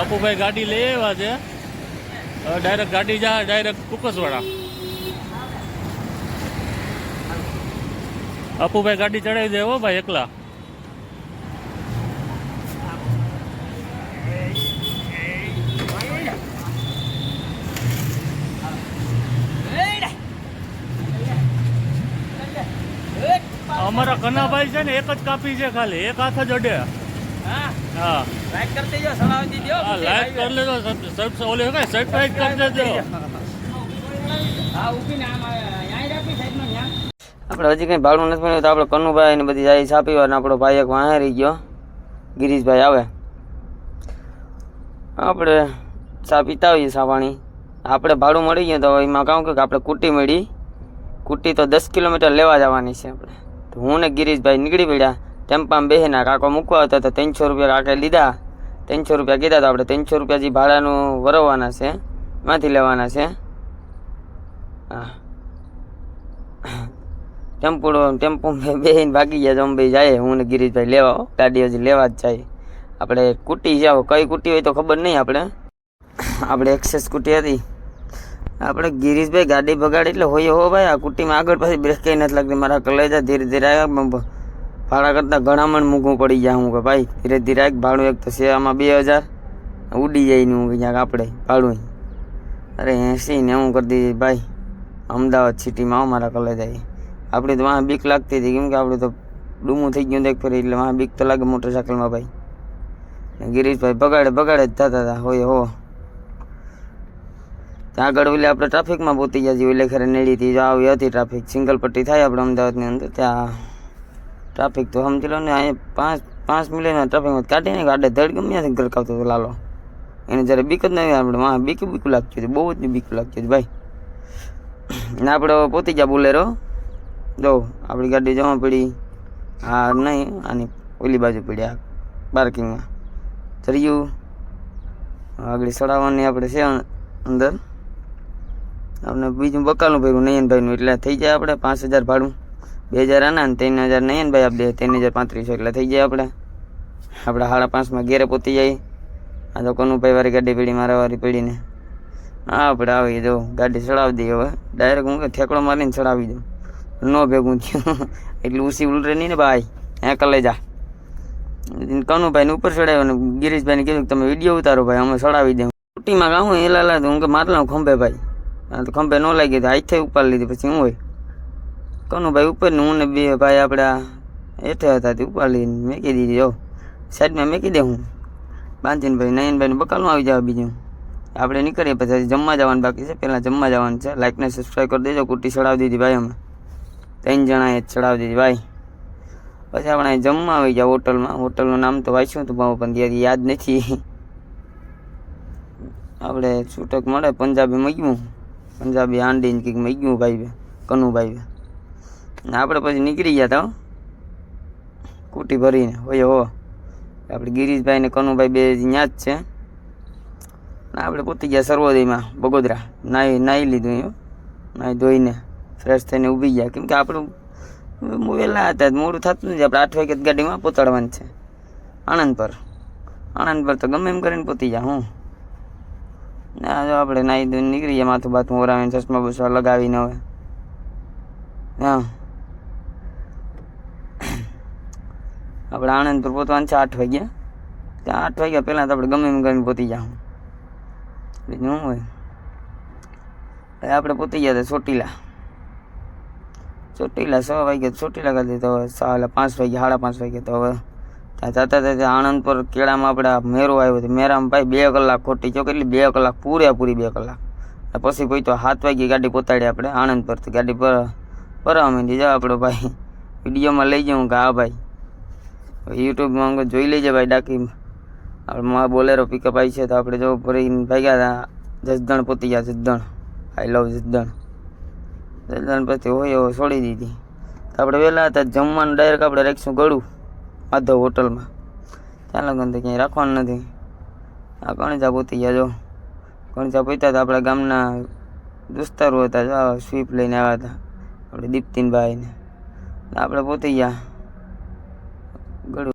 અપુભાઈ ગાડી લઈ આવ્યા છે. ડાયરેક્ટ ગાડી જા ડાયરેક્ટ કુકસવાડા અપુભાઈ ગાડી ચડાવી દે હો ભાઈ એકલા. અમારા કનાભાઈ છે ને એક જ કાપી છે ખાલી, એક હાથ જ અડે. હા. હા લાઈક કરતી જો સલાહ દીધો હા લાઈક કરી લેજો સબ ઓલે કઈ સબસ્ક્રાઇબ કરી દેજો. હા ઊભીને આમ અહીંયા રાખી સાઈડમાં ત્યાં આપણે હજી કંઈ ભાડું નથી મળ્યું તો આપણે કનુભાઈ ને બધી જાય છાપી વાર આપણો ભાઈ એક વાહે રહી ગયો. ગિરીશભાઈ આવે. આપણે ચા પીતા હોઈએ ચા આપણે ભાડું મળી ગયું તો એમાં કહું કે આપણે કુટી મળી. કુટી તો દસ કિલોમીટર લેવા જવાની છે આપણે. તો હું ને ગિરીશભાઈ નીકળી પડ્યા. ટેમ્પામાં બેસીને કાકો મૂકવા હતા તો ત્રણસો રૂપિયા કાકે લીધા. ત્રણસો રૂપિયા કીધા તો આપણે ત્રણસો રૂપિયા જે ભાડાનું વરવવાના છે. એમાંથી લેવાના છે. હા. ટેમ્પો ટેમ્પો બેહીને ભાગી ગયા તો અંબે જાય. હું ને ગિરીશભાઈ લેવા ગાડી હજી લેવા જ જાય. આપણે કુટી જાઓ કઈ કુટી હોય તો ખબર નહીં આપણે. આપણે એક્સેસ કુટી હતી. આપણે ગિરીશભાઈ ગાડી બગાડી એટલે હોય હો ભાઈ. આ કુટીમાં આગળ પાછી બ્રેક કઈ નથી લાગતી. મારા કલેજા ધીરે ધીરે આવ્યા. ભાડા કરતાં ઘણામણ મૂકવું પડી જાય. હું કે ભાઈ, ધીરે ધીરે એક ભાડું એક તો છે આમાં બે હજાર. ઉડી જાય ને હું ક્યાંક આપણે ભાડું અરે એસી ને હું કરી દીધી ભાઈ. અમદાવાદ સિટીમાં આવો મારા આવી આપણે તો વાં બીક લાગતી હતી. કેમ કે આપણે તો ડૂમું થઈ ગયું દેખ ફરી, એટલે વાં બીક તો લાગે મોટરસાઇકલમાં ભાઈ. ગિરીશભાઈ બગાડે બગાડે જ થતા હતા. હોય હો. ત્યાં આગળ ઓલે આપણે ટ્રાફિકમાં પહોંચી ગયા છીએ. ઓલે ખરે નેડી હતી આવી હતી ટ્રાફિક. સિંગલ પટ્ટી થાય આપણે અમદાવાદની અંદર. ત્યાં ટ્રાફિક તો સમજી લો ને અહીંયા પાંચ પાંચ મિનિટમાં ટ્રાફિકમાં કાઢીને ગાડે ધડ ગમે ત્યાંથી ગરકાવતો હતો લાલો. એને જ્યારે બીક જ નહીં આપણે વાં બીક બીક લાગતી હતી, બહુ જ બીક લાગતી હતી, ભાઈ. ને આપણે પહોંચી ગયા બોલેરો. જો, આપણી ગાડી જમા પડી. હા નહીં, આની ઓલી બાજુ પડી, આ પાર્કિંગમાં ચડ્યું આગળ ચડાવવાની આપણે છે અંદર. આપણે બીજું બકાલું ભર્યું, નયનભાઈનું, એટલે થઈ જાય આપણે પાંચ હજાર ભાડું. બે હજાર આના ને ત્રણ હજાર નયનભાઈ આપી દે ત્રણ હજાર પાંત્રીસો એટલે થઈ જાય આપણે. આપણે સાડા પાંચમાં ઘેરે પહોંચી જાય. આ તો કનુભાઈ વાળી ગાડી પડી, મારા વાળી પડીને. હા, આપણે આવી જો ગાડી ચડાવી દઈએ હવે. ડાયરેક્ટ હું કે ઠેકડો મારીને ચડાવી દઉં. ન ભેગું થયું. એટલે ઉસી ઉલરે નહીં ને ભાઈ. હે, કલે જા. કનુભાઈ ને ઉપર ચડાવ્યો ને ગિરીશભાઈને કીધું કે તમે વીડિયો ઉતારો ભાઈ, અમે ચડાવી દઉં. સ્કૂટીમાં ગાઉં એલા લા હું કે મારલા ખંભે ભાઈ. હા તો ખંભે ન લાગી તો હાથે ઉપાડી લીધી, પછી હું હોય? કનુભાઈ ઉપર હું ને બે ભાઈ આપણા હેઠે હતા તે ઉપર લઈને મેકી દીધી, જો. સાઈડમાં મેકી દે હું. બાંધીને ભાઈ નયનભાઈને બકાલમાં આવી જાવ બીજું. આપણે નીકળીએ પછી જમવા જવાનું બાકી છે. પહેલાં જમવા જવાનું છે. લાઇકને સબસ્ક્રાઈબ કરી દેજો. કુટી ચડાવી દીધી ભાઈ અમે ત્રણ જણાએ ચડાવી દીધી ભાઈ. પછી આપણે જમવા આવી જાવ હોટલમાં. હોટલનું નામ તો વાંચ્યું હતું ભાવ પણ યાદ નથી. આપણે છૂટક મળે, પંજાબી મગ્યું. પંજાબી હાંડી ને કંઈક મગ્યું ભાઈ, કનુભાઈ. ને આપણે પછી નીકળી ગયા હતા. કુટી ભરીને. હોય હો. આપણે ગિરીશભાઈ ને કનુભાઈ બે ત્યાં જ છે. ને આપણે પૂતી ગયા સર્વોદયમાં, બગોદરા. નાહી નાહી લીધું અહીંયા નાહી ધોઈને ફ્રેશ થઈને ઊભી ગયા. કેમ કે આપણું વહેલા હતા મોડું થતું નથી. આપણે આઠ વાગે ગાડીમાં પહોંચાડવાનું છે. આણંદ પર આણંદ પર તો ગમે એમ કરીને પહોંચી જા હું. ના જો આપણે નાહી ધોઈને નીકળી ગયા, માથું બાથું ઓરાવીને, ચશ્મા બસવા લગાવીને હવે. હા. આપણે આણંદ પર પહોંચવાનું છે આઠ વાગ્યા. ત્યાં આઠ વાગ્યા પહેલાં તો આપણે ગમે એમ ગમે પહોંચી જાઉં. બીજું શું હોય. હવે આપણે પહોંચી ગયા હતા ચોટીલા. ચોટીલા છ વાગ્યા ચોટીલા કરી તો હવે સાડા પાંચ વાગ્યા, સાડા પાંચ વાગ્યા તો હવે ત્યાં જતા જતા આણંદ પર કેળામાં આપણે મેરો આવ્યો હતો. મેરામાં ભાઈ બે કલાક ખોટી ચોક એટલે બે કલાક? પૂરેપૂરી બે કલાક. પછી કોઈ તો સાત વાગ્યે ગાડી પોતાડી આપણે આણંદ પરથી ગાડી પર પર અમે જાવ આપણો ભાઈ. વિડીયોમાં લઈ જાઉં કે હા ભાઈ. યુટ્યુબમાં અંગે જોઈ લેજે ભાઈ ડાકી. આપણે બોલેરો પિકઅપ આવી છે તો આપણે જો ભરીને ભાગ્યા હતા જસદણ પોતી ગયા, Jasdan. I love Jasdan. Jasdan પછી હોય એવો છોડી દીધી. તો આપણે વહેલા હતા જમવાનું ડાયરેક્ટ આપણે રાખીશું ગળું, માધવ હોટલમાં. ત્યાં લગન તો ક્યાંય રાખવાનું નથી. આ કણજા પોતી ગયા જો. કણજા પોતા હતા આપણા ગામના દોસ્તારો હતા, જો સ્વીપ લઈને આવ્યા હતા. આપણે દીપ્તિનભાઈને. આપણે પોતી ગયા. ગળું